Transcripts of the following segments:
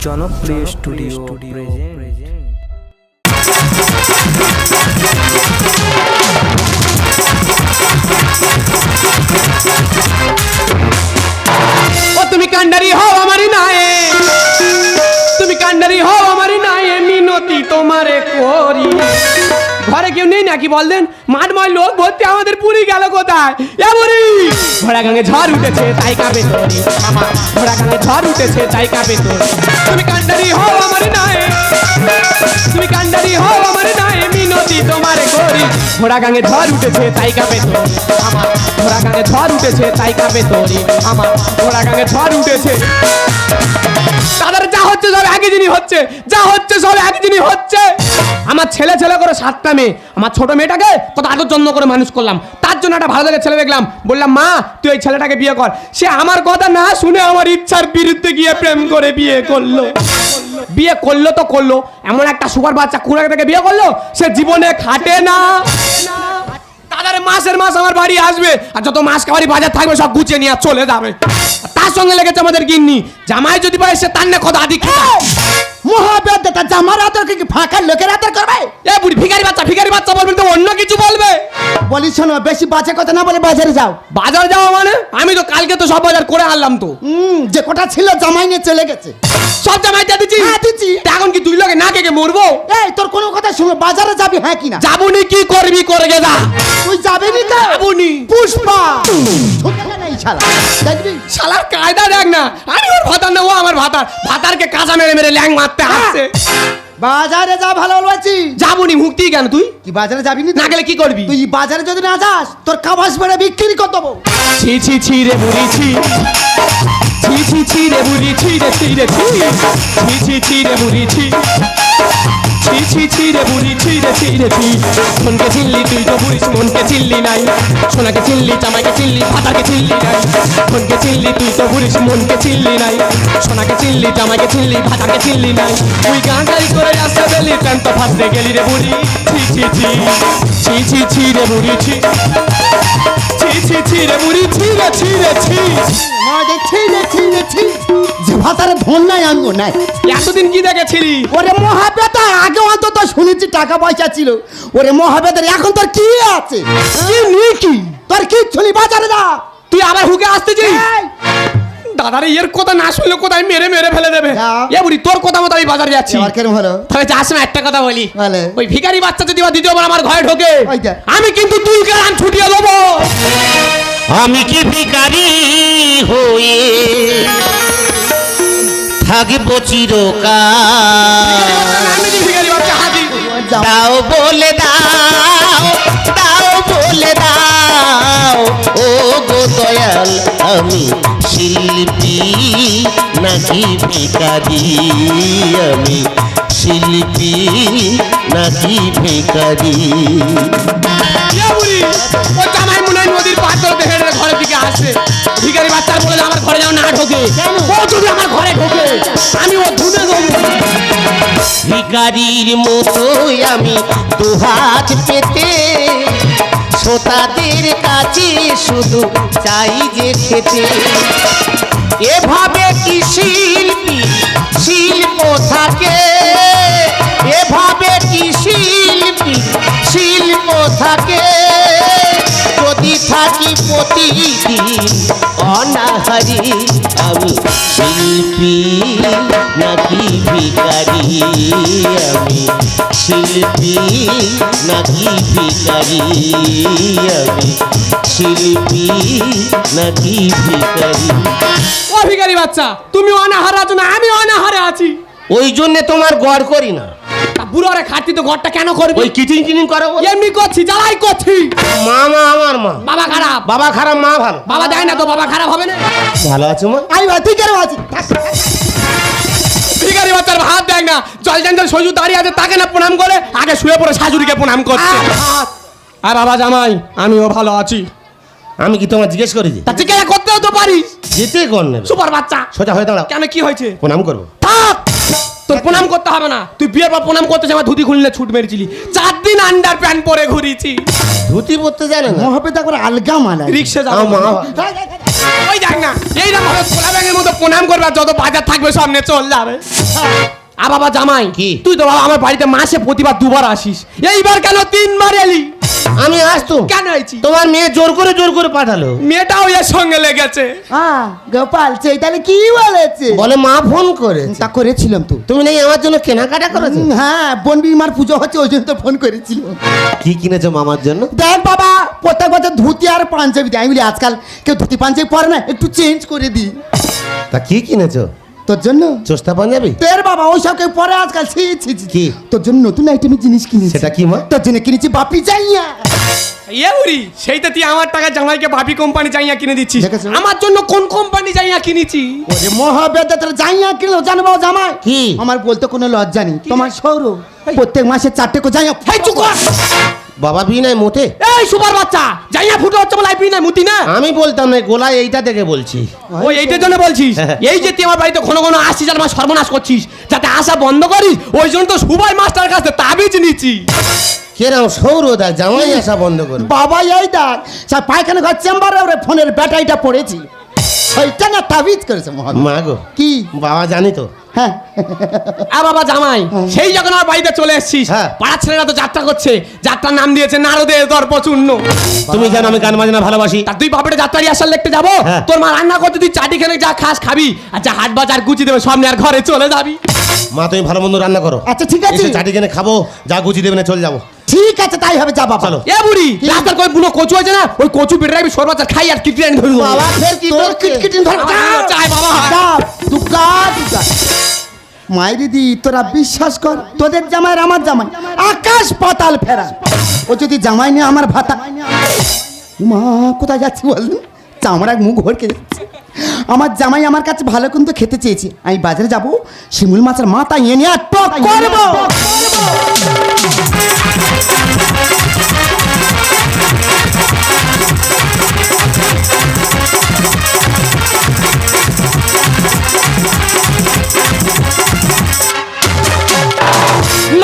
জনপ্রিয় studio present ও তুমি কান্ডারি হও ঘরে কেউ নেই নাকি বললেন? মাঠময় লোক ভর্তি, আমাদের পুরী গেল কোথায়? এ বুড়ি ঘোড়া গাঙে ঝড় উঠেছে, তাই কাঁপে তোরি। আমার ঘোড়া গাঙে ঝড় উঠেছে, তাই কাঁপে তোরি। তুমি কান্ডারি হও আমার নাই তুমি কান্ডারি হও আমারই মিনতি তোমারে করি। ঘোড়া গাঙে ঝড় উঠেছে, তাই কাঁপে তোরি। আমার ঘোড়া গাঙে ঝড় উঠেছে, তাই কাঁপে তোরি। আমার ঘোড়া গাঙে ঝড় উঠেছে। তাদের যা হচ্ছে সব একই জিনিস হচ্ছে। যা হচ্ছে সব একই জিনিস হচ্ছে। আমার ছেলে ছেলে করে সাতটা মেয়ে। আমার ছোট মেয়েটাকে কত আদর যত্ন করে মানুষ করলাম। তার জন্য একটা ভালো দেখে ছেলে দেখলাম। বললাম, মা, তুই এই ছেলেটাকে বিয়ে কর। সে আমার কথা না শুনে আমার ইচ্ছার বিরুদ্ধে গিয়ে প্রেম করে বিয়ে করল। বিয়ে করল তো করল। এমন একটা সুপার বাচ্চা কুড়ে থেকে বিয়ে করল, সে জীবনে খাটে না। তাদের মাসের মাস আমার বাড়ি আসবে, আর যত মাস খাবারই বাজার থাকবে, সব গুছিয়ে নিয়ে চলে যাবে। তার সঙ্গে লেগেছে আমাদের গিন্নি। জামাই যদি পায় সে তার না কত আদি মহাবেদ্যতা জামার আদর কি ফাঁকা লোকের আদর করবে? এ বুড়ি ভিখারি বাচ্চা ভিখারি বাচ্চা বলবেন তো অন্য কিছু বলবে? বলি শোনো বেশি বাজে কথা না বলে বাজারে যাও। বাজার যাওয়া মানে? আমি তো কালকে তো সব বাজার করে আনলাম তো। হুম যে কটা ছিল জামাই নিয়ে চলে গেছে। সব জামাই দিয়ে দিচ্ছি? হ্যাঁ, দিচ্ছি। এখন কি দুই লোকে না কেকে মরবো? এই তোর কোনো কথা শুনো বাজারে যাবি হ্যাঁ কিনা যাবুনি কি করবি করে যা। তুই যাবি নি তো? যাবুনি পুষ্পা! শালা। দেখবি? শালার কায়দা দেখ না। আমি ওর ভাতার না ও আমার ভাতার। ভাতারকে কাঁচা মেরে মেরে ল্যাং মারতে আসছে। বাজারে যা ভালো বলছি। যাবুনি মুক্তি কেন তুই? কি বাজারে যাবি না গেলে কি করবি? তুই বাজারে যদি না যাস তোর কাবাস বেড়ে বিক্রি করে দেবো ছি ছি ছি রে বুড়ি ছি। ছি ছি ছি রে বুড়ি ছি রে ছি রে ছি ছি ছি রে বুড়ি ছি। ছি ছি ছি রে বুড়ি, ছি রে ছি রে ছি মনকে চিনলি তুই তো বুড়িস, মনকে চিনলি নাই। সোনাকে চিনলি জামাইকে চিনলি ভাতাকে চিনলি নাই। মনকে চিনলি তুই তো বুড়িস, মনকে চিনলি নাই। সোনাকে চিনলি জামাইকে চিনলি ভাতাকে চিনলি নাই। তুই গাঁ গাড়ি করে আসতে গেলি প্যান্ট তো ফাঁসতে গেলি রে বুড়ি। ছি ছি ছি। ছি ছি ছি রে বুড়ি, ছি। ছি ছি ছি রে বুড়ি, ছি রে ছি রে, ছি। নাই আঙ্গো নাই। এতদিন কি দেখেছিলি? ওরে মহাবেদা আগে অন্তত শুনেছি টাকা পয়সা ছিল। ওরে মহাবেদার এখন তোর কি আছে? কি নিয়ে কি? তোর কি শুনি বাজারে যা। তুই আবার হুকে আসতেছিস? দাদারে এর কথা না শুনলে কোথায় মেরে মেরে ফেলে দেবে। এ বুড়ি তোর কথা মতো আমি বাজারে যাচ্ছি। এবার কেরম হলো? তবে যাস না একটা কথা বলি। ওই ভিখারি বাচ্চা যদি বা দ্বিতীয়বার আমার ঘরে ঢোকে আমি কিন্তু তুই কারণ ছুটিয়ে দেবো। আমি কি ভিখারি হয়ে থাকব চিরকাল। দাও বলে দাও দাও বলে দাও। ও গো দয়াল আমি শিল্পী নাকি ভিখারি? আমি শিল্পী নাকি মনে নদীর ঘরের দিকে আসবে ভিখারি বাচ্চার বলে আমার ঘরে যেন না ঢোকে। ও যদি আমার ঘরে ঢোকে, আমি ও ধুনে ভিকারির মতোই আমি দুহাত পেতে, শ্রোতাদের কাছে শুধু চাই যে খেতে। এভাবে কি শিল্পী, শিল্প থাকে? এভাবে কি শিল্পী, শিল্প থাকে? থাকি প্রতিদিন। অনাহারি আমি শিল্পী নাকি ভিকারি আমি শিল্পী নাকি ভিকারি আমি শিল্পী নাকি ভিকারি ও বাচ্চা তুমি অনাহারে আছো না আমি অনাহারে আছি। ওই জন্যে তোমার গড় করি না। তা বুড়ো রে খাটি তো ঘরটা কেন করবি? ওই কিচিং কিচিং করো এমনি করছি জ্বালাই করছি। মা মা আমার মা। বাবা খারাপ। বাবা খারাপ মা ভালো। বাবা দেয় না তো বাবা খারাপ হবে না? ভালো আছো মা? কেন আছিস ভিখারি বাচ্চার ভাত না। জল সজু দাঁড়িয়ে আছে তাকে না প্রণাম করে আগে শুয়ে পড়ে শাশুড়িকে প্রণাম করছে। আর বাবা জামাই আমিও ভালো আছি। আমি কি তোমার জিজ্ঞেস করেছি তা জিজ্ঞাসা করতেও তো পারিস। যেতে কর নেবে? সুপার বাচ্চা। সোজা হয়ে দাঁড়াও। কেন কি হয়েছে? প্রণাম করব। থাক। তোর প্রণাম করতে হবে না। তুই বিয়ের পর প্রণাম করতে আমার ধুতি খুললে ছুট মেরেছিলি। চার দিন আন্ডার প্যান্ট পরে ঘুরিয়েছি ধুতি পরতে জানে না হবে করে আলগা মালা রিক্সা যাও মা ওই দেখ না এইরকম ভাবে খোলা ব্যাঙের মতো প্রণাম করবে যত বাজার থাকবে সামনে চল যাবে। আ বাবা জামাই কি? তুই তো বাবা আমার বাড়িতে মাসে প্রতিবার দুবার আসিস। এইবার কেন তিনবার এলি? আমি আসতো। কেন হয়েছি তোমার মেয়ে জোর করে জোর করে পাঠালো। মেয়েটাও এর সঙ্গে লেগেছে। হ্যাঁ গোপাল সেই তাহলে কি বলেছে? বলে মা ফোন করে তা করেছিলাম তো। তুমি নাকি আমার জন্য কেনাকাটা করেছ? হ্যাঁ বোন বিমার পুজো হচ্ছে ওই জন্য তো ফোন করেছিল কি কিনেছো মামার জন্য? দেখ বাবা প্রত্যেক বছর ধুতি আর পাঞ্জাবি দেয়। আমি বলি আজকাল কেউ ধুতি পাঞ্জাবি পরে না একটু চেঞ্জ করে দিই। তা কি কিনেছো? তোর জন্য চোস্তা পাঞ্জাবি তোর বাবা ওই সব কেউ পরে আজকাল ছি ছি ছি। কি? তোর জন্য নতুন আইটেমের জিনিস কিনেছি সেটা কি মা তোর জন্য কিনেছি বাপি যাইয়া ইয়ে উরি সেইটা তুই আমার টাকা জামাইকে ভাবি কোম্পানি যাইয়া কিনে দিচ্ছিস? আমার জন্য কোন কোম্পানি যাইয়া কিনেছি ওরে মহাবেদা তোর যাইয়া কিনলো জানো বাবা জামাই কি? আমার বলতে কোনো লজ্জা নেই তোমার সৌর প্রত্যেক মাসে চারটে যাইয়া এই কর। বাবা পি নাই মোটে এই সুপার বাচ্চা যাইয়া ফুটে হচ্ছে বলে আইপি না মুতি না? আমি বলতাম না গোলা এইটা থেকে বলছি। ওই এইটার জন্য বলছিস? এই যে তুই আমার বাড়িতে ঘন ঘন আসছিস আর আমার সর্বনাশ করছিস যাতে আসা বন্ধ করিস ওই জন্য তো সুভাই মাস্টার কাছে তাবিজ নিচ্ছি। কেরাম সৌর দেখ জামাই আসা বন্ধ করবে। বাবা এই দেখ সব পায়খানা ঘর চেম্বারে ওরে ফোনের ব্যাটারিটা পড়েছি। সেইটা না তাবিজ করেছে মহান। মা গো কি? বাবা জানি তো। হ্যাঁ। আ বাবা জামাই সেই যখন আমার বাড়িতে চলে এসেছিস হ্যাঁ। পাড়ার ছেলেরা তো যাত্রা করছে যাত্রার নাম দিয়েছে নারদের দর্প চূর্ণ তুমি জানো আমি গান বাজনা ভালোবাসি। তা তুই বাপের যাত্রা রিহার্সাল দেখতে যাব? হ্যাঁ। তোর মা রান্না করতে তুই চাটি খেলে যা খাস খাবি আর যা হাট বাজার গুচি দেবে সামনে আর ঘরে চলে যাবি। মা তুমি ভালো মন্দ রান্না করো। আচ্ছা ঠিক আছে। চাটি কিনে খাব যা গুছি দেবে না চলে যাব। ঠিক আছে তাই হবে যা বাবা। চলো। এ বুড়ি রাস্তার কই বুনো কচু আছে না? ওই কচু বেটে রাখবি সর খাই আর কিটকিট এনে ধরে বাবা ফের কি তোর? কিটকিটিন ধর চাই বাবা। যা দুর্গা মাই দিদি, তোরা বিশ্বাস কর, তোদের জামাই আমার জামাই। আকাশ পাতাল ফেরা। ও যদি জামাই নিয়ে আমার ভাতা। মা কোথায় যাচ্ছি বলুন চামড়া মুখ ভরকে যাচ্ছে। আমার জামাই আমার কাছে ভালো কিন্তু খেতে চেয়েছি। আমি বাজারে যাব, শিমুল মাছের মাথা এনে আর টক করব।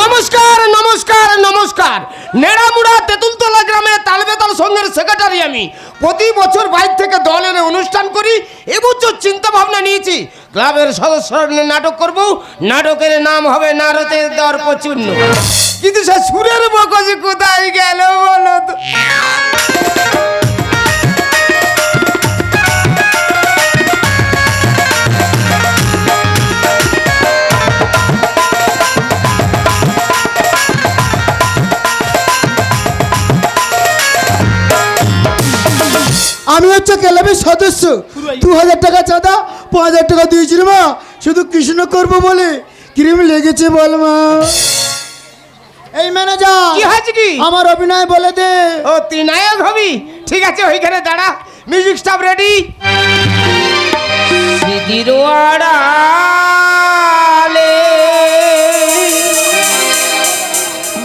নমস্কার নমস্কার নমস্কার। নেড়ামুড়া তেঁতুলতলা গ্রামে তালবেতাল সঙ্গের সেক্রেটারি আমি। প্রতি বছর বাইর থেকে দল এনে অনুষ্ঠান করি এবছর চিন্তা ভাবনা নিয়েছি। ক্লাবের সদস্যরা নাটক করব, নাটকের নাম হবে নারদের দর্পচূর্ণ কিন্তু সে সুরের বকজি কোথায় গেল বলো তো? আমি হচ্ছে ক্লাবের সদস্য। দু হাজার টাকা চাঁদা পাঁচ হাজার টাকা দিয়েছিল মা। শুধু কৃষ্ণ করব বলে ক্রিম লেগেছে বল মা। এই ম্যানেজার কি হয়েছে কি? আমার অভিনয় বলে দে। ও তুই নায়ক হবি? ঠিক আছে ওইখানে দাঁড়া। মিউজিক স্টাফ রেডি আড়ালে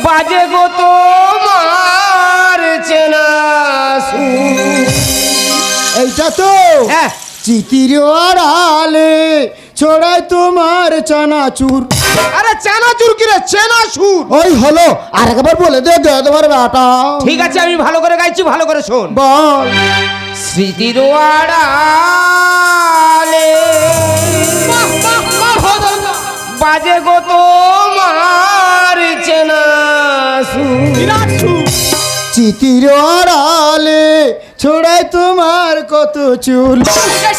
বাজে গো তোমার চেনা সুর। এইটা তো হ্যাঁ। চিতির আড়ালে ছড়ায় তোমার চানাচুর। আরে চানাচুর কি রে চেনা সুর ওই হলো আর একবার বলে দে দে তোমার বেটা। ঠিক আছে আমি ভালো করে গাইছি ভালো করে শোন। বল। স্মৃতির আড়ালে বাজে গো তোমার চেনা সুর। বিরাট সুর। চিতির আড়ালে ছড়ায় তোমার কত চুল।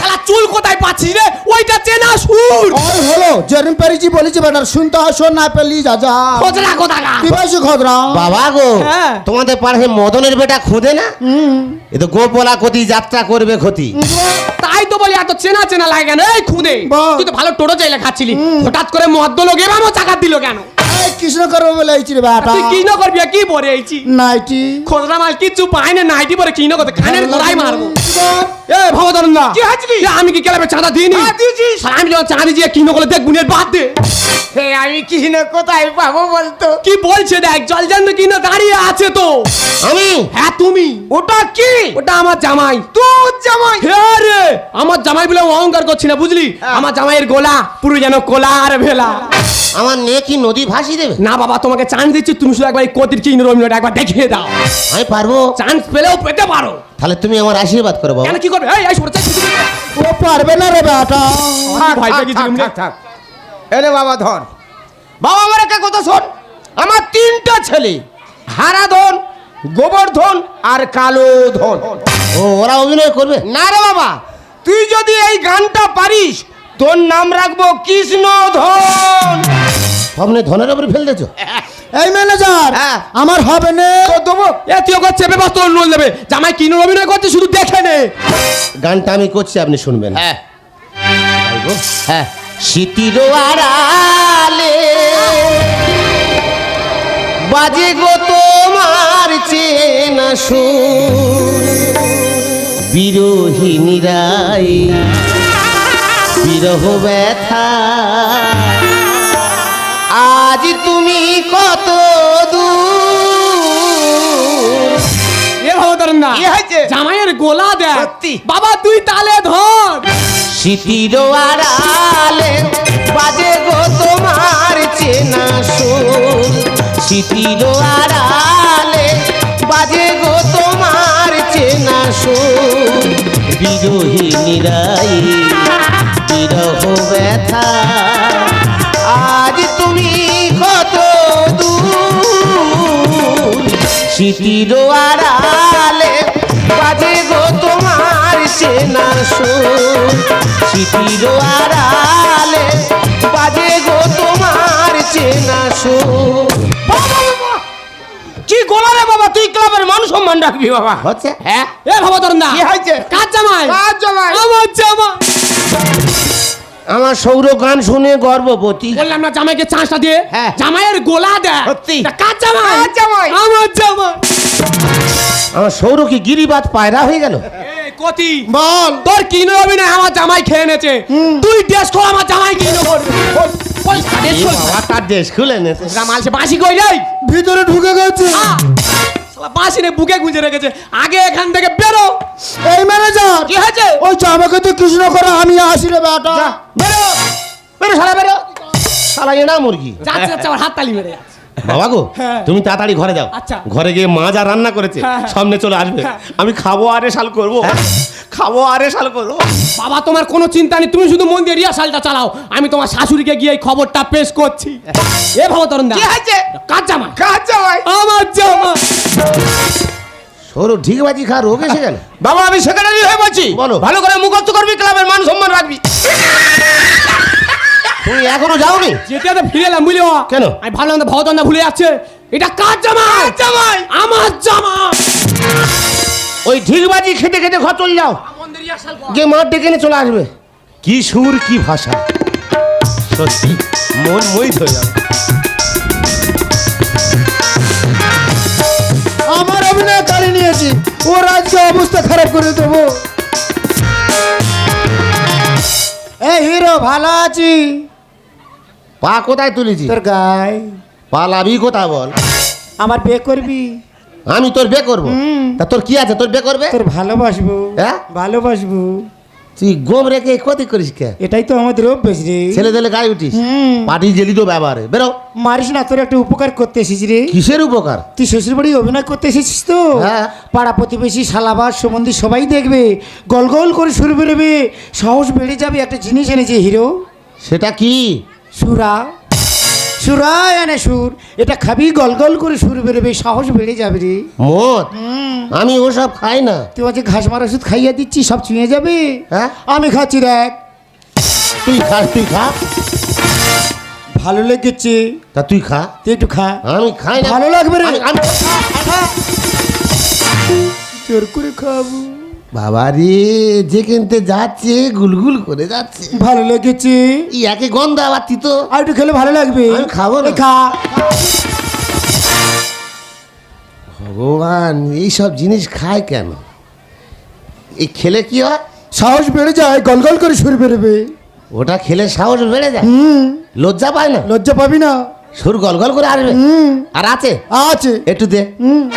শালা চুল কোথায় পাচ্ছিস রে? ওইটা চেনা সুর। আর হলো যেরম পেরেছি বলেছি বেটার শুনতে আসো না পেলি যা যা। খোঁজরা কোথাকা কি পাইছি খদরা বাবা গো হ্যাঁ। তোমাদের পাড়ে মদনের বেটা খুদে না? এ তো গোপলা ক্ষতি যাত্রা করবে ক্ষতি। তাই তো বলি এত চেনা চেনা লাগে কেন এই খুদে তুই তো ভালো টোটো চাইলে খাচ্ছিলি। হঠাৎ করে মদ্য লোক এবারও চাকা দিল কেন? কৃষ্ণ করব বলে এইছি রে বেটা তুই কি করবি কি পরে এইছি নাইটি। খোঁজরা মাল পাই না নাইটি পরে কি ন করতে? কানের গোড়াই মারবো। এ কি? আমি কি কেলাবে চাঁদা দিইনি হ্যাঁ, আমি যখন চাঁদা দিয়ে করলে দেখ গুনের বাদ দে। হে আমি কোথায় পাবো বলতো? কি বলছে দেখ দাঁড়িয়ে আছে তো। আমি? হ্যাঁ তুমি। ওটা কি? ওটা আমার জামাই। তোর জামাই? হ্যাঁ রে আমার জামাই বলে অহংকার করছি না বুঝলি? আমার জামাইয়ের গোলা পুরো যেন কোলা আর ভেলা। আমার নে কি নদী ভাসি দেবে? না বাবা তোমাকে চান্স দিচ্ছি তুমি শুধু একবার এই কতির কি রমিনটা একবার দেখিয়ে দাও। আমি পারব। চান্স পেলেও পেতে পারো। তাহলে তুমি আমার আশীর্বাদ করো বাবা। কেন কি করবে? এই এই ও পারবে না রে বেটা। থাক, ভয় থাক, থাক, থাক। এলে বাবা ধর। বাবা আমার একটা কথা শোন। আমার তিনটা ছেলে হারা হারাধন গোবর্ধন আর কালো ধন ও ওরা অভিনয় করবে? না রে বাবা তুই যদি এই গানটা পারিস তোর নাম রাখব কৃষ্ণ ধন সামনে ধনের উপরে ফেল দিয়েছ? এই ম্যানেজার হ্যাঁ। আমার হবে না। তো দেবো এ তুই ওকে চেপে বাস তোর নোল দেবে। জামাই কিনো অভিনয় করছে শুধু দেখে নে। গানটা আমি করছি আপনি শুনবেন। হ্যাঁ? হ্যাঁ। শীতির আড়ালে বাজে গো তোমার চেনা সুর। বিরোহিনীরাই বিরহ ব্যথা। আজ তুমি কত জামাইয়ের গোলা দেখ। বাবা তুই তালে ধর। শীতির আড়ালে বাজে গো তোমার চেনা সুর। শীতির আড়ালে বাজে গো তোমার চেনা সুর। বিরোহিনীরাই বিরহ ব্যথা। আজ তুমি কত দূর? আড়ালে বাজে গো তোমার চেনা সুর। শীতির আড়ালে বাজে গো তোমার চেনা সুর। কি গোলা রে বাবা তুই ক্লাবের মান সম্মান রাখবি বাবা? হচ্ছে? হ্যাঁ? এ ভবতারণ না। কি হয়েছে? কার জামাই? কার জামাই? আমার জামাই। আমার সৌর গান শুনে গর্ববতী বললাম না জামাইকে চান্সটা দিয়ে? হ্যাঁ। জামাইয়ের গোলা দেয় সত্যি। তা কার জামাই? কার জামাই? আমার জামাই। আমার সৌর কি গিরিবাদ পায়রা হয়ে গেল? এই কতি বল। তোর কিনো না? আমার জামাই খেয়ে নেছে। তুই দেশ আমার জামাই কিনো করবে? পয়সা দেশ এ কর বাবা তার দেশ খুলে নেছে। মালসে বাঁশি কই যাই ভিতরে ঢুকে গেছে। বাঁশি নে বুকে গুঁজে রেখেছে। আগে এখান থেকে বেরো। এই ম্যানেজার কি হয়েছে? ওই জামাকে তো কৃষ্ণ করে আমি আসি রে বেটা। বেরো। বেরো সারা বেরো। সারা এনা মুরগি। যাচ্ছে যাচ্ছে আমার হাত তালি মেরে যাচ্ছে। বাবা গো হ্যাঁ। তুমি তাড়াতাড়ি ঘরে যাও। আচ্ছা। ঘরে গিয়ে মা যা রান্না করেছে হ্যাঁ, হ্যাঁ। সামনে চলে আসবে। আমি খাব আরে শাল করব। খাব আরে শাল করব। বাবা তোমার কোনো চিন্তা নেই তুমি শুধু মন দিয়ে রিহার্সালটা চালাও। আমি তোমার শাশুড়িকে গিয়ে এই খবরটা পেশ করছি। এ ভাবো তরুণ দা কি হয়েছে? কার জামাই? আমার জামাই। সরু ঠিক বাজি খা রোগ এসে গেল। বাবা আমি সেক্রেটারি হয়ে বলছি বলো। ভালো করে মুখস্থ করবি ক্লাবের মান সম্মান রাখবি। তুমি এখনও যাওনি? যেতে যেতে ফিরে এলাম বুঝলি? কেন? আমি তো ভবতরণ দা ভুলে যাচ্ছে। এটা কার জামাই? জামাই? আমার জামাই। ওই ঠিক বাজি খেতে খেতে ঘর চলে যাও। গিয়ে মাঠ ডেকে নিয়ে চলে আসবে। কি সুর কি ভাষা। সত্যি মন হয়ে যাবে। আমার অভিনয় কালি নিয়েছি। ওর আজকে অবস্থা খারাপ করে দেবো। এই হিরো ভালো আছি। পা কোথায় তুলেছি তোর গায়ে। পা লাভি কোথায় বল? আমার বিয়ে করবি? আমি তোর বে করব? তা তোর কি আছে? তোর বে করবে? তোর ভালোবাসবো। হ্যাঁ? ভালোবাসবো। তুই গোম রেখে ক্ষতি করিস কে? এটাই তো আমাদের অভ্যেস রে। ছেলে দিলে গায়ে উঠিস। পাটি জেলি তো ব্যবহারে বেরো। মারিস না তোর একটা উপকার করতে এসেছিস রে। কিসের উপকার? তুই শ্বশুর বাড়ি অভিনয় করতে এসেছিস তো? হ্যাঁ। পাড়া প্রতিবেশী শালাবাস সম্বন্ধী সবাই দেখবে। গল গল করে সুর বেরোবে সাহস বেড়ে যাবে একটা জিনিস এনেছে হিরো। সেটা কি? সুরা। সুরা এনে সুর। এটা খাবি গল গল করে সুর বেরোবে সাহস বেড়ে যাবে রে। মদ আমি ওসব খাই না। তুই আজকে ঘাস মারা ওষুধ খাইয়ে দিচ্ছি সব চুঁয়ে যাবে? হ্যাঁ? আমি খাচ্ছি দেখ। তুই খাস তুই খা। ভালো লেগেছে। তা তুই খা। তুই একটু খা। আমি খাই না। ভালো লাগবে রে। আমি- জোর করে খাব। বাবা রে যে কিনতে যাচ্ছে গুলগুল করে যাচ্ছে। ভালো লেগেছে। ই একে গন্ধ আবার তিতো আর একটু খেলে ভালো লাগবে। আমি খাব না। খা। ভগবান এইসব জিনিস খায় কেন? এই খেলে কি হয়? সাহস বেড়ে যায় গল গল করে সুর বেরোবে। ওটা খেলে সাহস বেড়ে যায়? হুম। লজ্জা পায় না? লজ্জা পাবি না। সুর গল গল করে আসবে। হুম। আর আছে? আছে। একটু দে। হুম।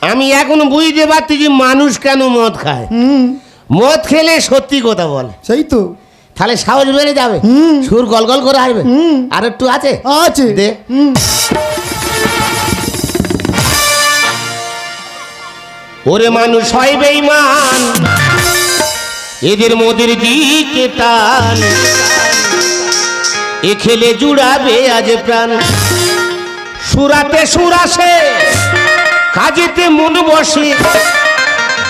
আমি এখন বুঝতে পারছি যে মানুষ কেন মদ খায়। হুম। মদ খেলে সত্যি কথা বলে। সেই তো। তাহলে সাহস বেড়ে যাবে। হুম। সুর গল গল করে আসবে হুম। আর একটু আছে? আছে। দে। ওরে মানুষ হয় বেঈমান। এদের মোদের দিকে টান। এ খেলে জুড়াবে আজ প্রাণ। সুরাতে সুরাসে কাজেতে মন বসে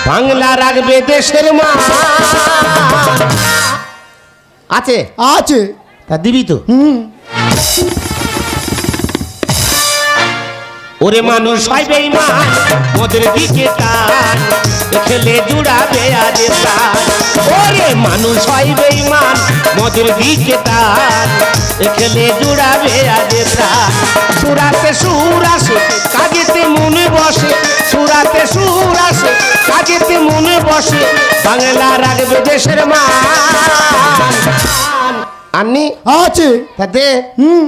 বাংলা রাখবে দেশের মা। আছে। আছে। তা দিবি তো? হুম। ওরে মানুষ হয় বেঈমান ওদের দিকে টান খেলে জুড়াবে আজ প্রাণ। ওরে মানুষ হয় বেঈমান মদের দিকে টান খেলে জুড়াবে আজ প্রাণ। সুরাতে সুর আসে কাজেতে মনে বসে। সুরাতে সুর আসে কাজেতে মনে বসে। বাংলা রাখবে দেশের মান। আননি? আছে। তাতে হুম।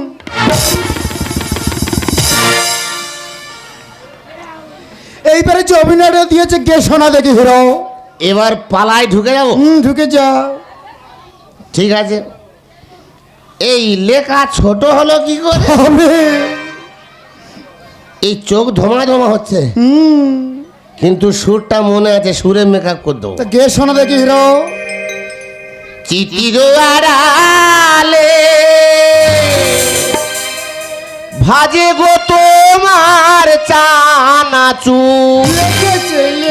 অভিনয়টা দিয়েছে কে শোনা দেখি হিরো? এবার পালায় ঢুকে যাব? হুম ঢুকে যাও ঠিক আছে। এই লেখা ছোট হলো কি করে? এই চোখ ধোমা ধোমা হচ্ছে। হুম। কিন্তু সুরটা মনে আছে সুরে মেকআপ করে দেবো। কে শোনা দেখি হিরো? চিতির আড়ালে ভাজে গো তোমার চানাচু।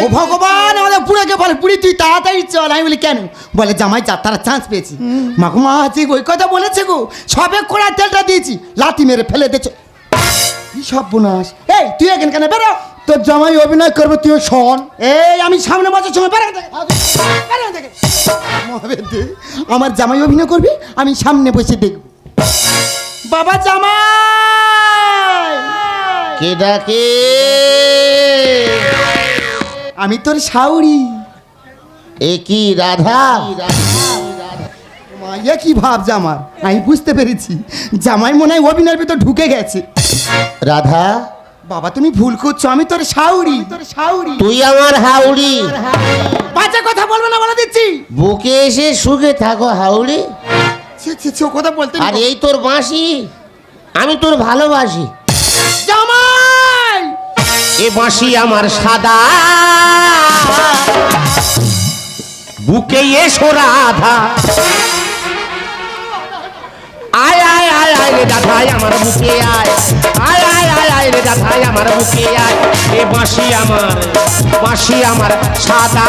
ও ভগবান আমাদের পুরোকে বলে পুরি তুই তাড়াতাড়ি চল। আমি বলি কেন? বলে জামাই যাত্রার চান্স পেয়েছি। মাকুমা আছে ওই কথা বলেছে গো সবে কোড়া তেলটা দিয়েছি লাথি মেরে ফেলে দিয়েছে। কি সব বোনাস এই তুই এখান কেন বেরো? তোর জামাই অভিনয় করবে তুই শোন। এই আমি সামনে বছর সময় আমার জামাই অভিনয় করবি আমি সামনে বসে দেখব। বাবা জামাই! কে ডাকে? আমি তোর সাউরি এ কি রাধা? এ কি ভাবছে আমার আমি বুঝতে পেরেছি। জামাই মনে হয় অভিনয়ের ভিতর ঢুকে গেছে। রাধা? বাবা তুমি ভুল করছ। আমি তোর শাউরি। তোর শাউরি। তুই আমার হাউড়ি বাচ্চা কথা বলব না বলে দিচ্ছি। বুকে এসে সুখে থাকো হাউড়ি ও কথা বলতে আর এই তোর বাঁশি। আমি তোর ভালোবাসি। জামাই! এ বাঁশি আমার সাদা। বুকে এসো রাধা। আয় আয় আয় আয় রে দাদাই আমার বুকে আয়। আয় আয় আয় আয় রে দাদাই আমার বুকে আয়। এ বাঁশি আমার বাঁশি আমার সাদা।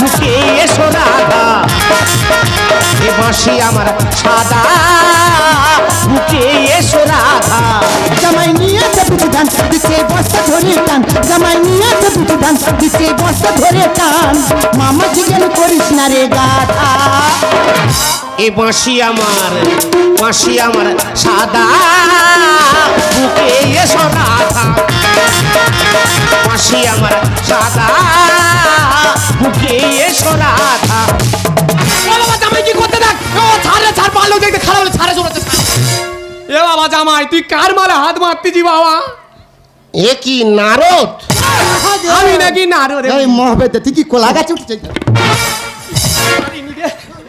বুকে এসো রাধা। এ বাঁশি আমার সাদা। বুকে এসো রাধা। জামাই দুটি ধান দিচ্ছে বস্তা ধরে টান। জামাই নিয়ে দুটি ধান দিচ্ছে বস্তা ধরে টান। মামা জিজ্ঞেন করিস না রে গাধা। এ বাঁশি আমার বাঁশি আমার সাদা বুকে এসো রাধা বাঁশি আমার সাদা বুকে এসো ও বাবা জামাই কি করতে দেখ? ও ছাড়ে ছাড় পারল দেখতে খারাপ হলে ছাড়ে চলেছে এ বাবা জামাই তুই কার মালে হাত মারতেছি বাবা? এ কি নারদ? আমি নাকি না রে এই মহাবেদ তুই কি কোলা গাছ উঠছে?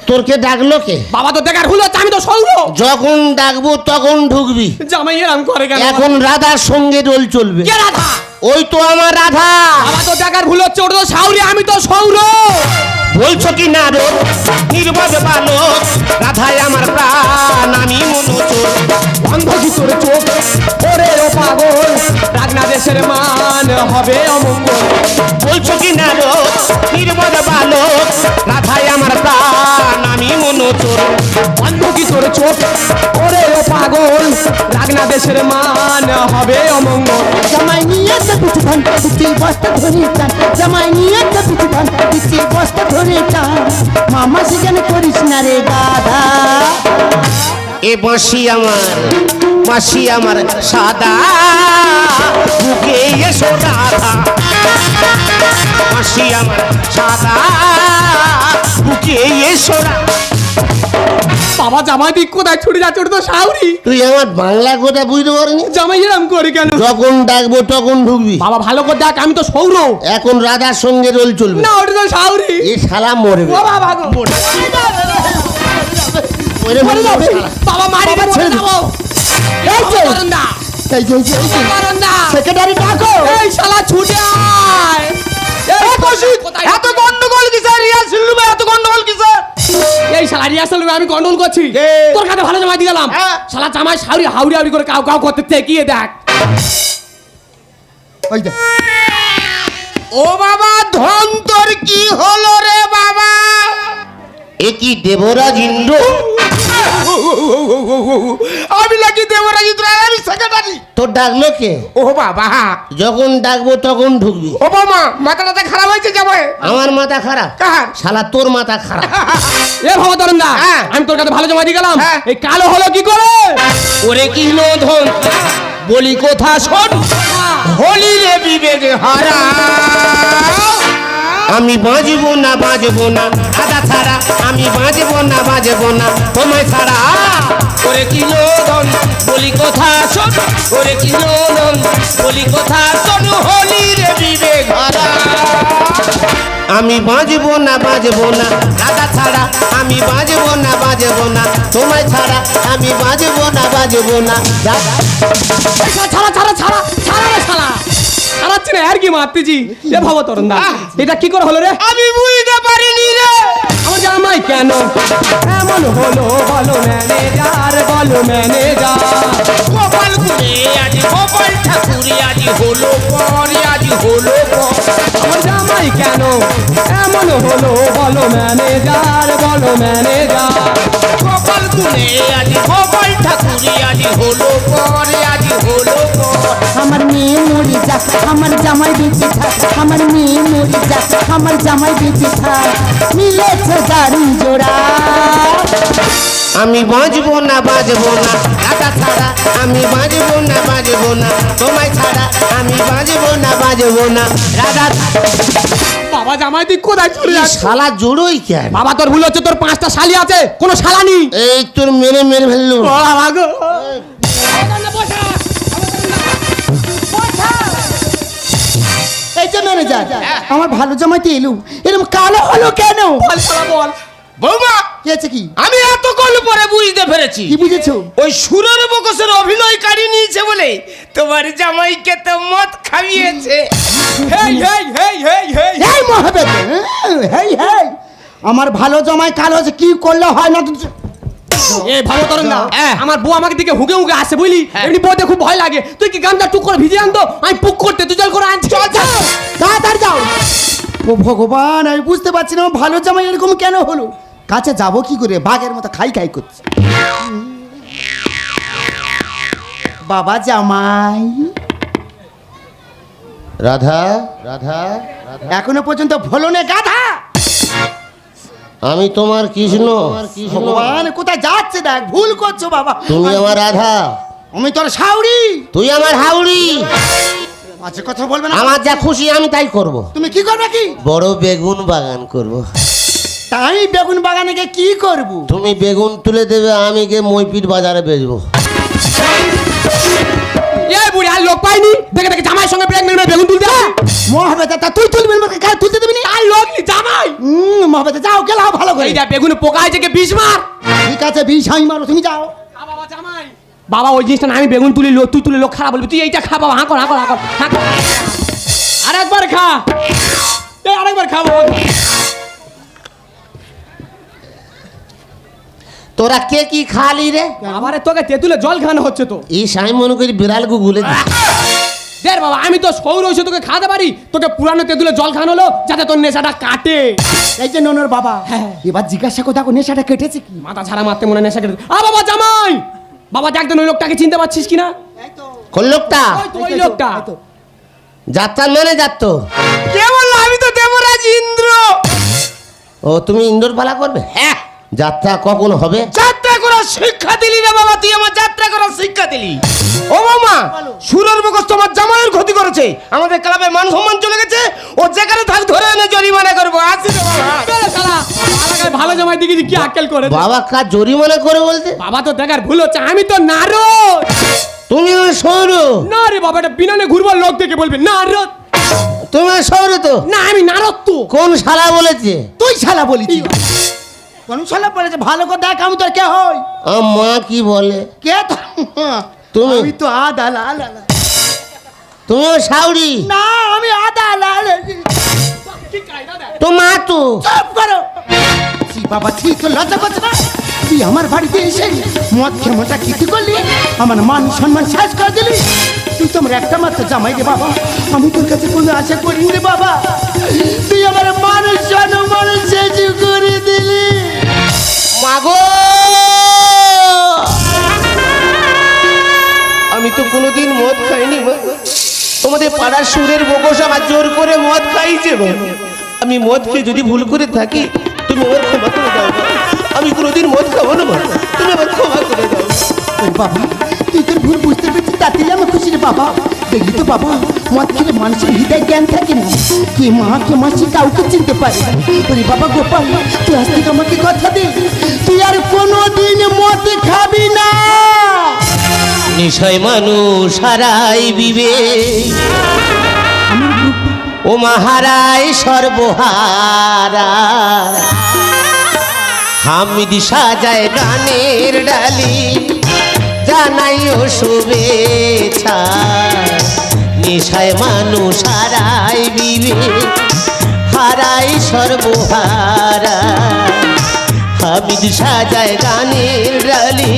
তোর কে ডাকলো কে? বাবা তো দেখার হলো আমি তো সৌর যখন ডাকবো তখন ঢুকবি। জামাই এরম করে কেন? এখন রাধার সঙ্গে রোল চলবে। কে রাধা? ওই তো আমার রাধা। বাবা তো দেখার ভুল হচ্ছে ওটা তো সাউরি আমি তো সৌর বলছো কি নারদ নির্বাদ বালক রাধায় আমার প্রাণ, আমি মনোচোর অন্ধ তোর চোখ ওরে ও পাগল। রাগনা দেশের মান হবে অমঙ্গল। বলছো কি না রো নির্মদ বালক রাধায় আমার প্রাণ, আমি মনোচোর অন্ধ তোর চোখ ওরে ও পাগল। রাগনা দেশের মান হবে অমঙ্গল। জামাই নিয়ে দুটি ধান দিচ্ছে বস্তা ধরে জামাই নিয়ে দুটি ধান বাঁশি আমার মাসি আমার সাদা বুকে এসো রাধা। মাসি আমার সাদা বুকে এসো রাধা। বাবা জামাই দিক কোথায় ছুটে যাচ্ছে ওটা তো সাউরি। তুই আমার বাংলা কথা বুঝতে পারিনি জামাই এরম করে কেন? যখন ডাকবো তখন ঢুকবি। বাবা ভালো করে দেখ আমি তো সৌর এখন রাধার সঙ্গে রোল চলবে। না ওটা তো সাউরি। এ শালা মরে ও বাবা গো। মরে মরে যাবে। বাবা মারি বাবা, মরে ছেড়ে দে। যাব। এই যে। না। এই যে। সেক্রেটারি ডাকো। এই শালা ছুটে আয়। এত গন্ডগোল কিসের? রিয়া সিল্লু ভাই এত গন্ডগোল কিসের? এই শালা রিয়া রুমে আমি কন্ট্রোল করছি। তোর কাছে ভালো জামাই দিয়ে গেলাম। হ্যাঁ। শালা জামাই সাউরি হাউরি হাউরি করে কাউ কাউ করতে চেকিয়ে দেখ। ওই দেখ ও বাবা ধন তোর কি হলো রে বাবা? এ কি দেবরাজ ইন্দ্র? আমি নাকি দেবরাজ ইন্দ্র আমি সেক্রেটারি। তোর ডাকলো কে? ও বাবা। যখন ডাকবো তখন ঢুকবি। ও বাবা মাথাটা খারাপ হয়েছে যাবে। আমার মাথা খারাপ। কার? শালা তোর মাথা খারাপ। এ ভবতরণ দা হ্যাঁ। আমি তোর কাছে ভালো জমা দিয়ে গেলাম। হ্যাঁ। এই কালো হলো কি করে? ওরে কি ধন বলি কথা শোন। হলি রে বিবেক হারা। আমি বাঁচবো না বাঁচবো না? আদা ছাড়া আমি বাঁচবো না বাঁচবো না? তোমায় ছাড়া ওরে কি ধন বলি কথা শোন ওরে কি ধন বলি কথা শোন, হোলি রে বিবেক হারা আমি বাঁচবো না বাঁচবো না? আদা ছাড়া আমি বাঁচবো না বাঁচবো না? তোমায় ছাড়া আমি বাঁচবো না বাঁচবো না? দাদা শালা ছাড়া ছাড়া ছাড়া ছাড়া ছাড়াচ্ছি না আর কি মারতেছি? এ ভবতরণ দা এটা কি করে হলো রে? আমি বুঝতে পারি জামাই কেন? এমন হলো বলো ম্যানেজার বলো ম্যানেজার। গোপাল গুনে আজ গোপাল ঠাকুরে আজ হলো পরে আজ হলো পর। আমার জামাই কেন? এমন হলো বলো ম্যানেজার বলো ম্যানেজার। গোপাল গুনে আজ গোপাল ঠাকুরে আজ হলো পরে আজ হলো আমার মেয়ে মরি যাক আমার জামাই বেঁচে থাক আমার মেয়ে মরি যাক আমার জামাই বেঁচে থাক। মিলেছে দারুণ জোড়া। আমি বাঁচবো না বাঁচবো না। আদা ছাড়া আমি বাঁচবো না বাঁচবো না। তোমায় ছাড়া আমি বাঁচবো না বাঁচবো না। রাধা। বাবা জামাই তুই কোথায় চলে এই শালা জোড়োই কেন? বাবা তোর ভুল হচ্ছে তোর পাঁচটা শালি আছে কোনো শালা নেই। এই তোর মেরে মেরে ফেলল। বাবা গো। ম্যানেজার আমার ভালো জামাইতে এলু। এরকম কালো হলো কেন? বল শালা বল। বৌমা কি আছে কি? আমি এতক্ষণ পরে বুঝতে পেরেছি। কি বুঝেছ? ওই সুরের বকসের অভিনয় কাড়ি নিয়েছে বলে তোমার জামাইকে তো মদ খাইয়েছে। হেই হেই হেই হেই হেই। এই মহাবেদ হেই হেই। আমার ভালো জামাই কালো আছে কি করলে হয় না তুমি এ ভালো তরঙ্গ হ্যাঁ। আমার বউ আমাকে দিকে হুকে হুকে আসে বুঝলি? এমনি বউতে খুব ভয় লাগে। তুই কি গামটা টুক করে ভিজে আনতো? আমি পুক করতে তুই জল করে আনছি চল চল। তাড়াতাড়ি যাও। ও ভগবান আমি বুঝতে পারছি না ভালো জামাই এরকম কেন হলো? কাছে যাব কি করে? বাঘের মতো খাই খাই করছে। বাবা জামাই। রাধা রাধা রাধা। এখনও পর্যন্ত ভোলনে গাধা। আমি তোমার কৃষ্ণ। ভগবান কোথায় যাচ্ছে দেখ? ভুল করছ বাবা। তুমি আমার রাধা। আমি তোর সাউরি তুই আমার হাউড়ি। আচ্ছা কথা বলবে না? আমার যা খুশি আমি তাই করব। তুমি কি করবে কি? বড় বেগুন বাগান করব। তাই বেগুন বাগানে গিয়ে কি করব? তুমি বেগুন তুলে দেবে আমি গিয়ে মইপিট বাজারে বেচবো। এই বুড়ি আর লোক পাইনি দেখে দেখে জামাইয়ের সঙ্গে মেরে বেগুন তুলতে মহাবেদা তা তুই তুলবি না, কার তুলতে দিবি না আর লোক নি জামাই মহাবেদা যাও গেলাও ভালো করে। এই বেগুনে পোকা হয়েছে কে বিষ মার। ঠিক আছে বিষ আমি মারো তুমি যাও। বাবা জামাই। বাবা ওই জিনিসটা না আমি বেগুন তুলি লোক তুই তুলে লোক খারাপ বলবি। তুই এইটা খা বাবা হাঁ কর হাঁ কর হাঁ কর হাঁ কর। আরেকবার খা। এই আরেকবার খাব তোরা কে কি খালি রে? আমারে তোকে তেঁতুলে জল খাওয়ানো হচ্ছে তো। এই সাই মনে করি বিড়াল গুলে দেখ বাবা আমি তো সৌর হয়েছে তোকে খাওয়াতে পারি? তোকে পুরানো তেঁতুলে জল খাওয়ানো হলো যাতে তোর নেশাটা কাটে। এই যে ননর বাবা হ্যাঁ। এবার জিজ্ঞাসা করতে দেখো নেশাটা কেটেছে কি? মাথা ছাড়া মারতে মনে নেশা কেটে আ বাবা জামাই! বাবা দেখ ওই লোকটাকে চিনতে পারছিস কিনা? কোন লোকটা? ওই তো ওই লোকটা। এই তো। যাত্রার মানে যাত্র। কে বলল? আমি তো দেবরাজ ইন্দ্র। ও তুমি ইন্দোর পালা করবে? হ্যাঁ। যাত্রা কখন হবে? যাত্রা করার শিক্ষা দিলি না বাবা তুই আমার যাত্রা করার শিক্ষা দিলি। ও মামা সুরের বকস তোমার জামাইয়ের ক্ষতি করেছে। আমাদের ক্লাবে মান সম্মান চলে গেছে ও যেখানে থাক ধরে এনে জরিমানা করব। আসি বাবা। ভালো জামাই দিকে কি আক্কেল করে বাবা কাজ জরিমানা করে বলতে? বাবা তো দেখার ভুল হচ্ছে আমি তো নারদ। তুমি আমার সৌর না রে বাবা এটা বিনানে ঘুরবার লোক দেখে বলবে নারদ। তুমি আমার সৌর তো? না আমি নারদ তো। কোন শালা বলেছে? তুই শালা বলিস। কোন শালা বলেছে ভালো করে দেখ আমি তোর কে হই? মা কি বলে? কে তুমি? আমি তো আদা লাল। তুমিও সাউরি না আমি আদা লাল। তো মা তো। চুপ করো। ছি বাবা তো লজ্জা করছে না? তুই আমার বাড়িতে এসে মদ ক্ষমতা কিছু করলি আমার মান সম্মান শেষ করে দিলি। তুই তোমার একটা মাত্র জামাই রে বাবা। আমি তোর কাছে কোনো আশা করিনি রে বাবা। তুই আমার মানুষ জনমান শেষ করে দিলি। মাগো! আমি তো কোনোদিন মদ খাইনি তোমাদের পাড়ার সুরের বকস আমার জোর করে মদ খাইছে আমি মদ খেয়ে যদি ভুল করে থাকি তুমি আমার ক্ষমা করে দাও। আমি কোনোদিন মদ খাব না তুমি আমার ক্ষমা করে দাও। বাবা তুই তোর ভুল বুঝতে পেরেছিস? তাতেই আমি খুশি রে বাবা। দেখলি তো বাবা মদ খেলে মানুষের হৃদয় জ্ঞান থাকে না। কে মা, কে মাসি কাউকে চিনতে পারে ওরে বাবা গোপাল, তুই থেকে আমাকে কথা দে। তুই আর কোনো দিন মদ খাবি না। নিশয় মানুষ হারাই বিবে। ও মাহারায় সর্বহারা। হামিদ সাজায় গানের ডালি। জানাই ও শুভেচ্ছা। নিশায় মানুষ হারাই বিবে হারাই সর্বহারা। হামিদ সাজায় গানের ডালি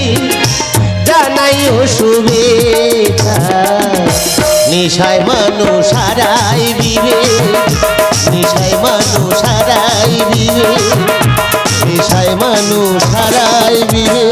জানাই ও শুভেচ্ছা। নিশায় মানুষ হারাই বিবে নিশায় মানুষ হারাই বিবে নিশায় মানুষ হারাই বিবে